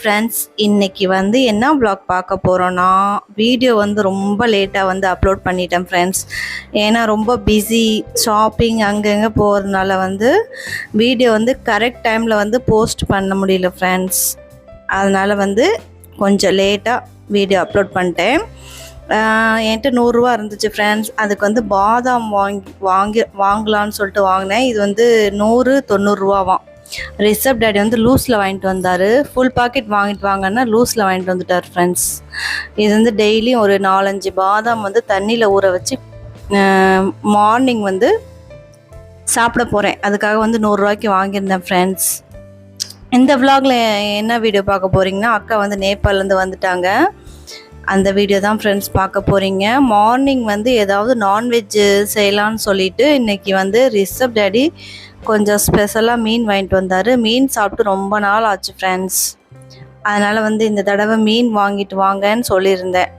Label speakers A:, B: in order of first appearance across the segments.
A: Friends இன்றைக்கி வந்து என்ன ப்ளாக் பார்க்க போகிறோன்னா வீடியோ வந்து ரொம்ப லேட்டாக வந்து அப்லோட் பண்ணிட்டேன் ஃப்ரெண்ட்ஸ் ஏன்னா ரொம்ப பிஸி ஷாப்பிங் அங்கங்கே போகிறதுனால வந்து வீடியோ வந்து கரெக்ட் டைமில் வந்து போஸ்ட் பண்ண முடியல ஃப்ரெண்ட்ஸ் அதனால் வந்து கொஞ்சம் லேட்டாக வீடியோ அப்லோட் பண்ணிட்டேன். என்கிட்ட நூறுரூவா இருந்துச்சு ஃப்ரெண்ட்ஸ் அதுக்கு வந்து பாதாம் வாங்கி வாங்கி வாங்கலான்னு சொல்லிட்டு வாங்கினேன். இது வந்து நூறு தொண்ணூறுரூவாவாம் ரிஷப் டேடி வந்து லூஸில் வாங்கிட்டு வந்தார். ஃபுல் பாக்கெட் வாங்கிட்டு வாங்கன்னா லூஸில் வாங்கிட்டு வந்துட்டார் ஃப்ரெண்ட்ஸ் இது வந்து டெய்லியும் ஒரு நாலஞ்சு பாதாம் வந்து தண்ணியில் ஊற வச்சு மார்னிங் வந்து சாப்பிட போகிறேன் அதுக்காக வந்து நூறுரூவாய்க்கு வாங்கியிருந்தேன் ஃப்ரெண்ட்ஸ் இந்த விலாகில் என்ன வீடியோ பார்க்க போகிறீங்கன்னா அக்கா வந்து நேபாள்லேருந்து வந்துட்டாங்க. அந்த வீடியோ தான் ஃப்ரெண்ட்ஸ் பார்க்க போகிறீங்க மார்னிங் வந்து ஏதாவது நான்வெஜ்ஜு செய்யலான்னு சொல்லிட்டு இன்னைக்கு வந்து ரிஷப் டேடி கொஞ்சம் ஸ்பெஷலாக மீன் வாங்கிட்டு வந்தார். மீன் சாப்பிட்டு ரொம்ப நாள் ஆச்சு ஃப்ரெண்ட்ஸ் அதனால் வந்து இந்த தடவை மீன் வாங்கிட்டு வாங்கன்னு சொல்லியிருந்தேன்.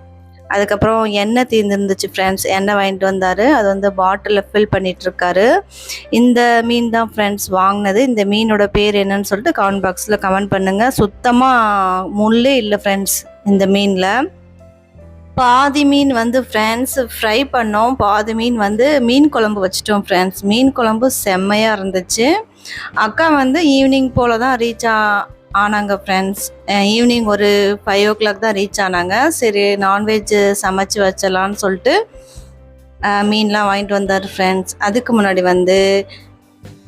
A: அதுக்கப்புறம் எண்ணெய் தீர்ந்துருந்துச்சு ஃப்ரெண்ட்ஸ் எண்ணெய் வாங்கிட்டு வந்தார். அது வந்து பாட்டிலில் ஃபில் பண்ணிகிட்ருக்காரு இந்த மீன் தான் ஃப்ரெண்ட்ஸ் வாங்கினது. இந்த மீனோட பேர் என்னன்னு சொல்லிட்டு கமெண்ட் பாக்ஸில் கமெண்ட் பண்ணுங்கள் சுத்தமாக முள்ளே இல்லை ஃப்ரெண்ட்ஸ் இந்த மீனில். பாதி மீன் வந்து ஃப்ரெண்ட்ஸ் ஃப்ரை பண்ணோம். பாதி மீன் வந்து மீன் குழம்பு வச்சிட்டோம் ஃப்ரெண்ட்ஸ் மீன் குழம்பு செம்மையாக இருந்துச்சு. அக்கா வந்து ஈவினிங் போல் தான் ரீச் ஆ ஆனாங்க ஃப்ரெண்ட்ஸ் ஈவினிங் ஒரு ஃபைவ் ஓ கிளாக் தான் ரீச் ஆனாங்க. சரி நான்வெஜ் சமைச்சு வச்சலான்னு சொல்லிட்டு மீன்லாம் வாங்கிட்டு வந்தார் ஃப்ரெண்ட்ஸ் அதுக்கு முன்னாடி வந்து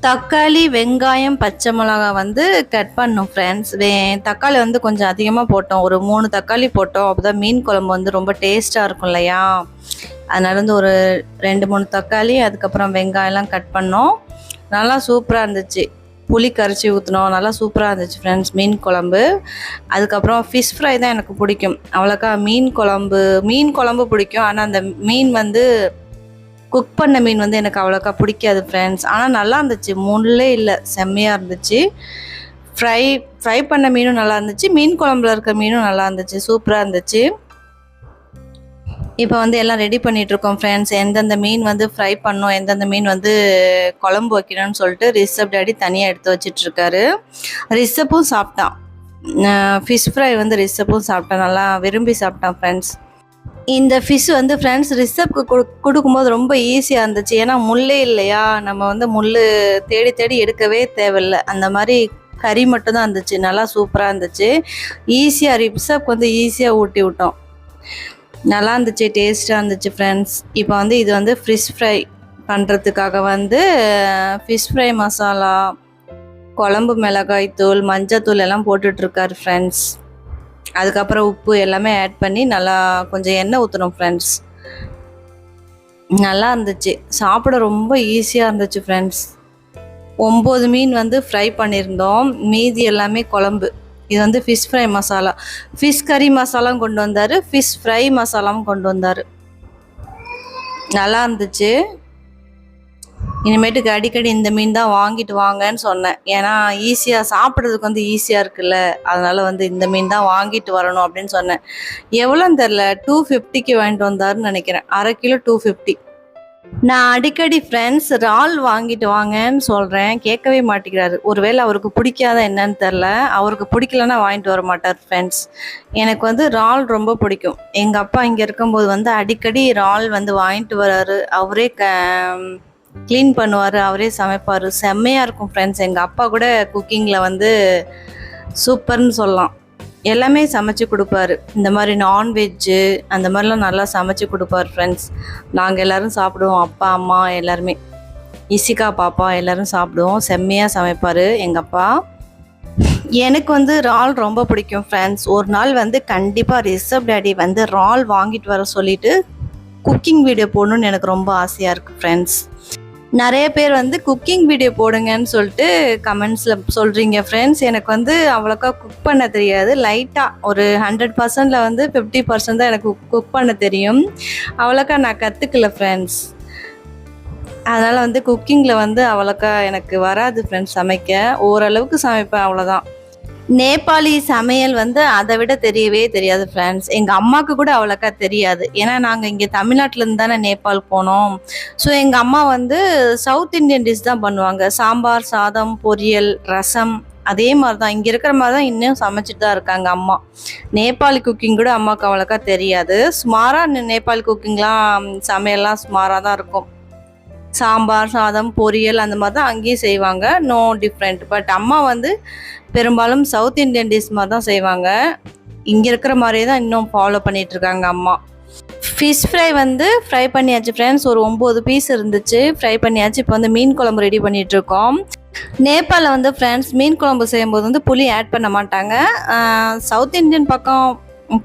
A: தக்காளி வெங்காயம் பச்சை மிளகா வந்து கட் பண்ணோம் ஃப்ரெண்ட்ஸ் வே தக்காளி வந்து கொஞ்சம் அதிகமாக போட்டோம். ஒரு மூணு தக்காளி போட்டோம். அப்போ தான் மீன் குழம்பு வந்து ரொம்ப டேஸ்ட்டாக இருக்கும் இல்லையா? அதனால வந்து ஒரு ரெண்டு மூணு தக்காளி அதுக்கப்புறம் வெங்காயம்லாம் கட் பண்ணோம். நல்லா சூப்பராக இருந்துச்சு. புளி கரைச்சி ஊற்றினோம் நல்லா சூப்பராக இருந்துச்சு ஃப்ரெண்ட்ஸ் மீன் குழம்பு. அதுக்கப்புறம் ஃபிஷ் ஃப்ரை தான் எனக்கு பிடிக்கும். அவ்வளோக்கா மீன் குழம்பு மீன் குழம்பு பிடிக்கும். ஆனால் அந்த மீன் வந்து குக் பண்ண மீன் வந்து எனக்கு அவ்வளோக்கா பிடிக்காது ஃப்ரெண்ட்ஸ் ஆனால் நல்லா இருந்துச்சு. மூணுலே இல்லை. செம்மையாக இருந்துச்சு. ஃப்ரை ஃப்ரை பண்ண மீனும் நல்லா இருந்துச்சு. மீன் குழம்புல இருக்க மீனும் நல்லா இருந்துச்சு. சூப்பராக இருந்துச்சு. இப்போ வந்து எல்லாம் ரெடி பண்ணிட்டு இருக்கோம் ஃப்ரெண்ட்ஸ் எந்தெந்த மீன் வந்து ஃப்ரை பண்ணோம் எந்தெந்த மீன் வந்து குழம்பு வைக்கணும்னு சொல்லிட்டு ரிசப் டேடி தனியாக எடுத்து வச்சிட்ருக்காரு ரிஷப்பும் ரிசப்பும் சாப்பிட்டான். ஃபிஷ் ஃப்ரை வந்து ரிசப்பும் சாப்பிட்டான். நல்லா விரும்பி சாப்பிட்டான் ஃப்ரெண்ட்ஸ் இந்த ஃபிஷ் வந்து ஃப்ரெண்ட்ஸ் ரிசப்க்கு கொடு கொடுக்கும்போது ரொம்ப ஈஸியாக இருந்துச்சு. ஏன்னா முள்ளே இல்லையா? நம்ம வந்து முள் தேடி தேடி எடுக்கவே தேவையில்லை. அந்த மாதிரி கறி மட்டும் தான் இருந்துச்சு. நல்லா சூப்பராக இருந்துச்சு. ஈஸியாக ரிசப்க்கு வந்து ஈஸியாக ஊட்டி விட்டோம். நல்லா இருந்துச்சு டேஸ்ட்டாக இருந்துச்சு ஃப்ரெண்ட்ஸ் இப்போ வந்து இது வந்து ஃபிஷ் ஃப்ரை பண்ணுறதுக்காக வந்து ஃபிஷ் ஃப்ரை மசாலா குழம்பு மிளகாய் தூள் மஞ்சள் தூள் எல்லாம் போட்டுட்ருக்காரு ஃப்ரெண்ட்ஸ் அதுக்கப்புறம் உப்பு எல்லாமே ஆட் பண்ணி நல்லா கொஞ்சம் எண்ணெய் ஊற்றணும் ஃப்ரெண்ட்ஸ் நல்லா இருந்துச்சு. சாப்பிட ரொம்ப ஈஸியாக இருந்துச்சு ஃப்ரெண்ட்ஸ் ஒம்பது மீன் வந்து ஃப்ரை பண்ணியிருந்தோம். மீதி எல்லாமே குழம்பு. இது வந்து ஃபிஷ் ஃப்ரை மசாலா ஃபிஷ் கறி மசாலாவும் கொண்டு வந்தார். ஃபிஷ் ஃப்ரை மசாலாவும் கொண்டு வந்தார். நல்லா இருந்துச்சு. இனிமேட்டுக்கு அடிக்கடி இந்த மீன் தான் வாங்கிட்டு வாங்கன்னு சொன்னேன். ஏன்னா ஈஸியாக சாப்பிட்றதுக்கு வந்து ஈஸியாக இருக்குல்ல. அதனால் வந்து இந்த மீன் தான் வாங்கிட்டு வரணும் அப்படின்னு சொன்னேன். எவ்வளோன்னு தெரில டூ ஃபிஃப்டிக்கு வாங்கிட்டு வந்தாருன்னு நினைக்கிறேன். அரை கிலோ டூ ஃபிஃப்டி நான் அடிக்கடி ஃப்ரெண்ட்ஸ் இறால் வாங்கிட்டு வாங்கன்னு சொல்கிறேன் கேட்கவே மாட்டேங்கிறாரு. ஒருவேளை அவருக்கு பிடிக்காத என்னன்னு தெரில அவருக்கு பிடிக்கலன்னா வாங்கிட்டு வர மாட்டார் ஃப்ரெண்ட்ஸ் எனக்கு வந்து இறால் ரொம்ப பிடிக்கும். எங்கள் அப்பா இங்கே இருக்கும்போது வந்து அடிக்கடி இறால் வந்து வாங்கிட்டு வராரு. அவரே க க்ளீன் பண்ணுவார் அவரே சமைப்பார். செம்மையாக இருக்கும் ஃப்ரெண்ட்ஸ் எங்கள் அப்பா கூட குக்கிங்கில் வந்து சூப்பர்னு சொல்லலாம். எல்லாமே சமைச்சு கொடுப்பாரு. இந்த மாதிரி நான்வெஜ்ஜு அந்த மாதிரிலாம் நல்லா சமைச்சு கொடுப்பாரு ஃப்ரெண்ட்ஸ் நாங்கள் எல்லோரும் சாப்பிடுவோம். அப்பா அம்மா எல்லாருமே. இசிகா பாப்பா எல்லோரும் சாப்பிடுவோம். செம்மையாக சமைப்பார் எங்கள் அப்பா. எனக்கு வந்து இறால் ரொம்ப பிடிக்கும் ஃப்ரெண்ட்ஸ் ஒரு நாள் வந்து கண்டிப்பாக ரிசப் டேடி வந்து இறால் வாங்கிட்டு வர சொல்லிட்டு குக்கிங் வீடியோ போடணுன்னு எனக்கு ரொம்ப ஆசையாக இருக்குது ஃப்ரெண்ட்ஸ் நிறைய பேர் வந்து குக்கிங் வீடியோ போடுங்கன்னு சொல்லிட்டு கமெண்ட்ஸில் சொல்கிறீங்க ஃப்ரெண்ட்ஸ் எனக்கு வந்து அவ்வளோக்கா குக் பண்ண தெரியாது. லைட்டாக ஒரு ஹண்ட்ரட் பர்சன்டில் வந்து ஃபிஃப்டி பர்சன்ட் தான் எனக்கு குக் பண்ண தெரியும். அவ்வளோக்கா நான் கற்றுக்கல ஃப்ரெண்ட்ஸ் அதனால் வந்து குக்கிங்கில் வந்து அவ்வளோக்கா எனக்கு வராது ஃப்ரெண்ட்ஸ் சமைக்க. ஓரளவுக்கு சமைப்பேன் அவ்வளோதான். நேபாளி சமையல் வந்து அதை விட தெரியவே தெரியாது ஃப்ரெண்ட்ஸ் எங்கள் அம்மாவுக்கு கூட அவ்வளோக்கா தெரியாது. ஏன்னா நாங்கள் இங்கே தமிழ்நாட்டிலேருந்து தானே நேபாள் போனோம். ஸோ எங்கள் அம்மா வந்து சவுத் இந்தியன் டிஷ் தான் பண்ணுவாங்க. சாம்பார் சாதம் பொரியல் ரசம் அதே மாதிரி தான் இங்கே இருக்கிற மாதிரி தான் இன்னும் சமைச்சிட்டு தான் இருக்காங்க அம்மா. நேபாளி குக்கிங் கூட அம்மாவுக்கு அவ்வளோக்கா தெரியாது. சுமாராக நேபாளி குக்கிங்லாம் சமையல்லாம் சுமாராக தான் இருக்கும். சாம்பார் சாதம் பொரியல் அந்த மாதிரி தான் அங்கேயும் செய்வாங்க. நோ டிஃப்ரெண்ட் பட் அம்மா வந்து பெரும்பாலும் சவுத் இந்தியன் டிஷ் மாதிரி தான் செய்வாங்க. இங்கே இருக்கிற மாதிரியே தான் இன்னும் ஃபாலோ பண்ணிகிட்ருக்காங்க இருக்காங்க அம்மா. ஃபிஷ் ஃப்ரை வந்து ஃப்ரை பண்ணியாச்சு ஃப்ரெண்ட்ஸ் ஒரு ஒம்பது பீஸ் இருந்துச்சு. ஃப்ரை பண்ணியாச்சு. இப்போ வந்து மீன் குழம்பு ரெடி பண்ணிகிட்ருக்கோம் நேபாளில் வந்து ஃப்ரெண்ட்ஸ் மீன் குழம்பு செய்யும்போது வந்து புளி ஆட் பண்ண மாட்டாங்க. சவுத் இந்தியன் பக்கம்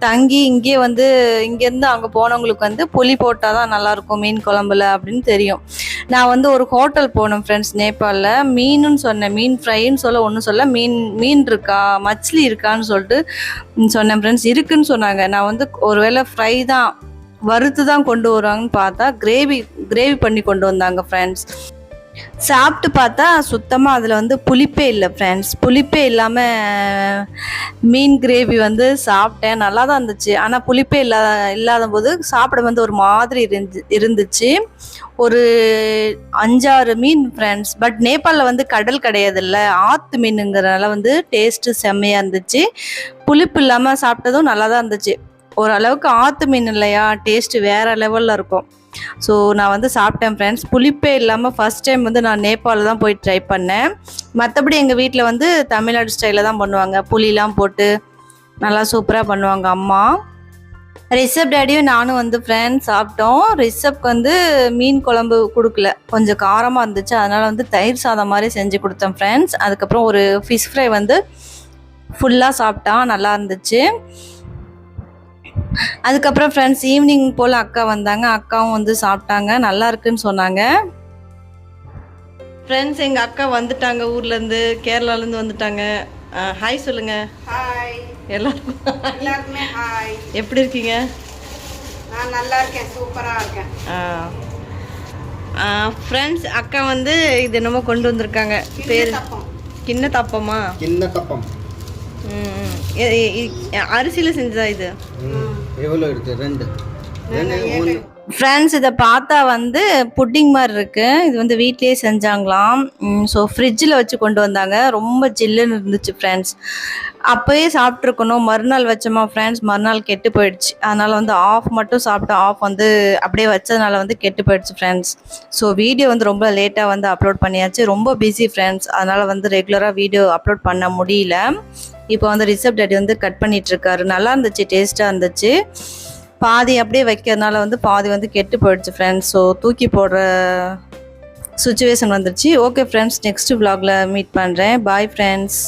A: தங்கி இங்கே வந்து இங்கேருந்து அங்கே போனவங்களுக்கு வந்து புளி போட்டால் தான் நல்லாயிருக்கும் மீன் குழம்புல அப்படின்னு தெரியும். நான் வந்து ஒரு ஹோட்டல் போனேன் ஃப்ரெண்ட்ஸ் நேபாளில் மீனுன்னு சொன்னேன். மீன் ஃப்ரைன்னு சொல்ல ஒன்றும் சொல்ல மீன் மீன் இருக்கா மச்லி இருக்கான்னு சொல்லிட்டு சொன்னேன் ஃப்ரெண்ட்ஸ் இருக்குன்னு சொன்னாங்க. நான் வந்து ஒருவேளை ஃப்ரை தான் வறுத்து தான் கொண்டு வருவாங்கன்னு பார்த்தா கிரேவி கிரேவி பண்ணி கொண்டு வந்தாங்க ஃப்ரெண்ட்ஸ் சாப்பிட்டு பார்த்தா சுத்தமாக அதில் வந்து புளிப்பே இல்லை ஃப்ரெண்ட்ஸ் புளிப்பே இல்லாமல் மீன் கிரேவி வந்து சாப்பிட்டேன். நல்லா தான் இருந்துச்சு. ஆனால் புளிப்பே இல்லாத இல்லாத போது சாப்பிட வந்து ஒரு மாதிரி இருந்து இருந்துச்சு. ஒரு அஞ்சாறு மீன் ஃப்ரெண்ட்ஸ் பட் நேபாளில் வந்து கடல் கிடையாதுல்ல. ஆற்று மீனுங்கிறனால வந்து டேஸ்ட்டு செம்மையாக இருந்துச்சு. புளிப்பு இல்லாமல் சாப்பிட்டதும் நல்லா தான் இருந்துச்சு. ஓரளவுக்கு ஆற்று மீன் இல்லையா? டேஸ்ட்டு வேறு லெவலில் இருக்கும். ஸோ நான் வந்து சாப்பிட்டேன் ஃப்ரெண்ட்ஸ் புளிப்பே இல்லாமல் ஃபஸ்ட் டைம் வந்து நான் நேபாளில் தான் போய் ட்ரை பண்ணேன். மற்றபடி எங்கள் வீட்டில் வந்து தமிழ்நாடு ஸ்டைலில் தான் பண்ணுவாங்க. புளிலாம் போட்டு நல்லா சூப்பராக பண்ணுவாங்க அம்மா. ரிஷப் டேடியும் நானும் வந்து ஃப்ரெண்ட்ஸ் சாப்பிட்டோம். ரிஷப்க்கு வந்து மீன் குழம்பு கொடுக்கல. கொஞ்சம் காரமாக இருந்துச்சு. அதனால் வந்து தயிர் சாதம் மாதிரி செஞ்சு கொடுத்தேன் ஃப்ரெண்ட்ஸ் அதுக்கப்புறம் ஒரு ஃபிஷ் ஃப்ரை வந்து ஃபுல்லாக சாப்பிட்டான் நல்லா இருந்துச்சு. அதுக்கப்புறம் ஃப்ரெண்ட்ஸ் ஈவினிங் போல் அக்கா வந்தாங்க. அக்காவும் வந்து சாப்பிட்டாங்க. நல்லா இருக்குன்னு சொன்னாங்க. ஃப்ரெண்ட்ஸ் எங்கள் அக்கா வந்துட்டாங்க ஊர்லேருந்து. கேரளாலேருந்து வந்துட்டாங்க. ஹாய் சொல்லுங்க.
B: ஹாய்
A: எல்லாருக்கும்
B: எல்லாருக்குமே ஹாய்
A: எப்படி இருக்கீங்க?
B: நான் நல்லா இருக்கேன். சூப்பரா இருக்கேன்.
A: ஃப்ரெண்ட்ஸ் அக்கா வந்து இது என்னமோ கொண்டு வந்திருக்காங்க. பேர்
B: தப்பம்.
A: கிண்ண தப்பமா?
C: கிண்ண கப்பம்
A: ம், எ- எ- இ- அரிசியில் செஞ்சதா இது?
C: எவ்வளோ இருக்கு? ரெண்டு.
A: ஃப்ரெண்ட்ஸ் இதை பார்த்தா வந்து புட்டிங் மாதிரி இருக்கு. இது வந்து வீட்லயே செஞ்சாங்களாம். ஸோ ஃப்ரிட்ஜில் வச்சு கொண்டு வந்தாங்க. ரொம்ப ஜில்லுன்னு இருந்துச்சு ஃப்ரெண்ட்ஸ் அப்போயே சாப்பிட்ருக்கணும் மறுநாள் வச்சோமா ஃப்ரெண்ட்ஸ் மறுநாள் கெட்டு போயிடுச்சு. அதனால வந்து ஆஃப் மட்டும் சாப்பிட்டு ஆஃப் வந்து அப்படியே வச்சதுனால வந்து கெட்டு போயிடுச்சு ஃப்ரெண்ட்ஸ் ஸோ வீடியோ வந்து ரொம்ப லேட்டாக வந்து அப்லோட் பண்ணியாச்சு. ரொம்ப பிஸி ஃப்ரெண்ட்ஸ் அதனால வந்து ரெகுலராக வீடியோ அப்லோட் பண்ண முடியல. இப்போ வந்து ரிசப் டேடி வந்து கட் பண்ணிட்டு இருக்காரு நல்லா இருந்துச்சு டேஸ்ட்டாக இருந்துச்சு. பாதி அப்படியே வைக்கிறதுனால வந்து பாதி வந்து கெட்டு போயிடுச்சு ஃப்ரெண்ட்ஸ் ஸோ தூக்கி போடுற சுச்சுவேஷன் வந்துருச்சு. ஓகே ஃப்ரெண்ட்ஸ் நெக்ஸ்ட் vlogல மீட் பண்ணுறேன் பாய் ஃப்ரெண்ட்ஸ்